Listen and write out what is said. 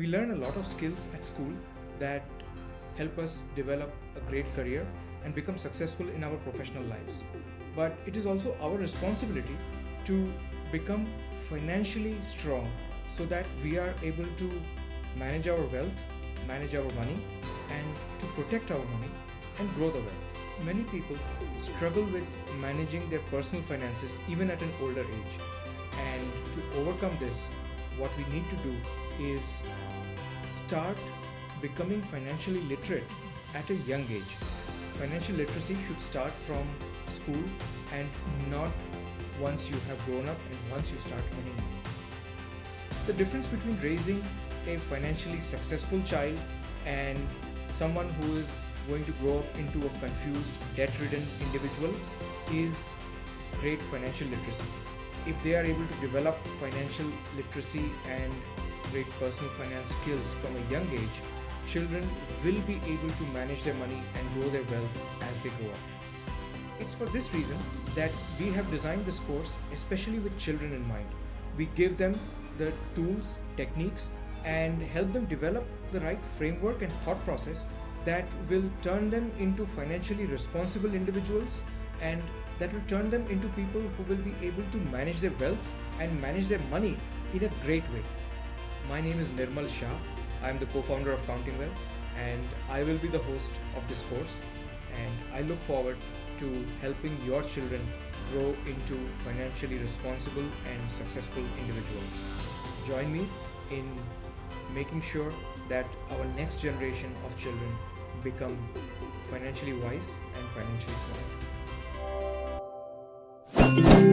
We learn a lot of skills at school that help us develop a great career and become successful in our professional lives. But it is also our responsibility to become financially strong so that we are able to manage our wealth, manage our money, and to protect our money and grow the wealth. Many people struggle with managing their personal finances even at an older age. And to overcome this, what we need to do is start becoming financially literate at a young age. Financial literacy should start from school and not once you have grown up and once you start earning money. The difference between raising a financially successful child and someone who is going to grow up into a confused, debt ridden individual is great financial literacy. If they are able to develop financial literacy and great personal finance skills from a young age, children will be able to manage their money and grow their wealth as they grow up. It's for this reason that we have designed this course especially with children in mind. We give them the tools, techniques, and help them develop the right framework and thought process that will turn them into financially responsible individuals and that will turn them into people who will be able to manage their wealth and manage their money in a great way. My name is Nirmal Shah. I am the co founder of Counting Well and I will be the host of this course. And I look forward to helping your children grow into financially responsible and successful individuals. Join me in making sure that our next generation of children become financially wise and financially smart. Thank you.